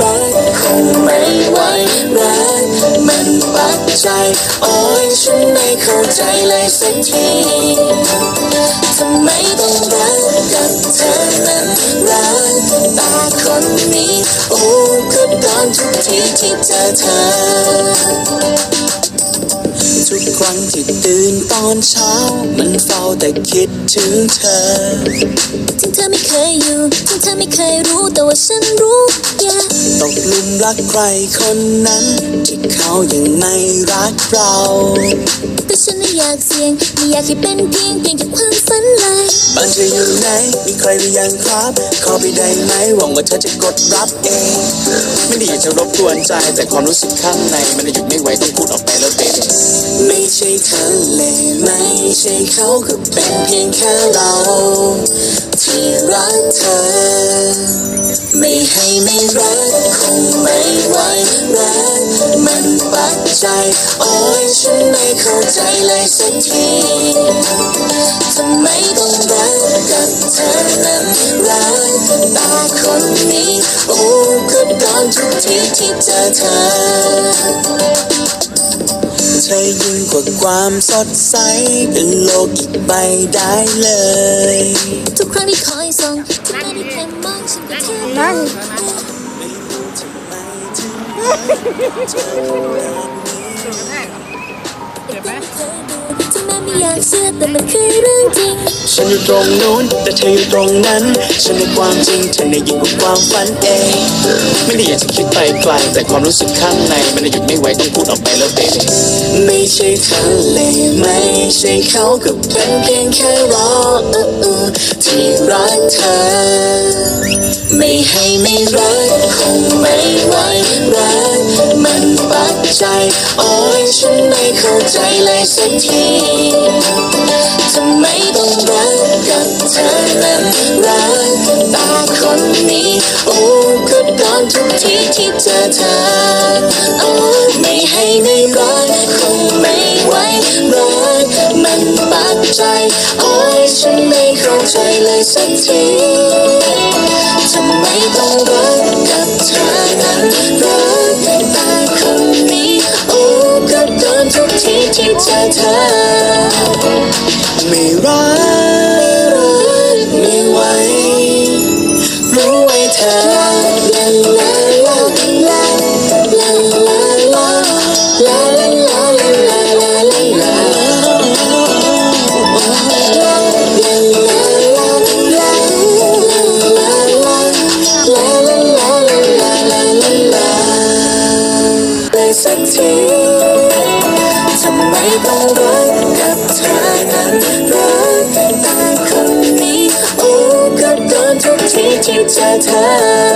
รักคงไม่ไหวรักมันปักใจ โอ้ยฉันไม่เข้าใจเลยสักทีทำไมต้องรักกับเธอนั้นรักตาคนนี้ โอ้ก็โดนทุกทีที่เจอเธอ ทุกครั้งที่ตื่นตอนเช้า มันเฝ้าแต่คิดถึงเธอ ถึงเธอไม่เคยอยู่ ถึงเธอไม่เคยรู้แต่ว่าฉันรู้ yeah ตกหลุมรักใครคนนั้น ที่เขายังไม่รักเรา แต่ฉันไม่อยากเสี่ยง ไม่อยากให้เป็นเพียงเพียงแค่ความฝันลายบ้านเธออยู่ไหน มีใครหรือยังครับ ขอไปได้ไหมหวังว่าเธอจะกดรับเอง ไม่ได้อยากจะรบกวนใจแต่ความรู้สึกข้างใน มันหยุดไม่ไหวต้องพูดออกไปแล้วเบบี้ ใช่ทะเลไม่ใช่เขาก็เป็นเพียงแค่เรา ที่รักเธอ ไม่ให้ไม่รักคงไม่ไหวรักมันปักใจ โอ้ยฉันไม่เข้าใจเลยสักทีทำไมต้องรักกับเธอนั้นรักต่คนนี้ โอ้ก็โดนทุกทีที่เจอเธอ ยิ่งกว่าความสดใสเป็นโลกอีกใบได้เลย ทุกครั้งที่คอยส่องทุกครั้งที่แค่มองฉันก็แค่นั่งถึงแม้ไม่ อยากเชื่อแต่มันคือเรื่องจริง ฉันอยู่ตรงนู้นแต่เธออยู่ตรงนั้น ฉันในความจริงเธอในยิ่งกว่าความฝันเอง ไม่ได้อยากจะคิดไปไกลแต่ความรู้สึกข้างในมันหยุดไม่ไหวต้องพูดออกไปแล้วเบบีไม่ใช่ทะเลไม่ใช่เขาก็เป็นเพียงแค่รอที่รักเธอ ไม่ให้ไม่รัก ใจ โอ้ยฉันไม่เข้าใจเลยสักทีทำไมต้องรักกับเธอนั้นรักต่คนนี้ โอ้ก็โดนทุกทีที่เจอเธอโอ้ไม่ให้ไม่รักคงไม่ไหวรักมันปักใจ โอ้ยฉันไม่เข้าใจเลยสักที ทุกทีที่เจเธอ ไม่รักไม่ไหวรู้ไว้เธอลาลาลาลาลาลาลาลาลาลาลาลาลาลาสักที ทำไมต้องรักกับเธอนั้นรักแต่คนนี้โอ้ก็โดนทุกทีที่เจอเธอ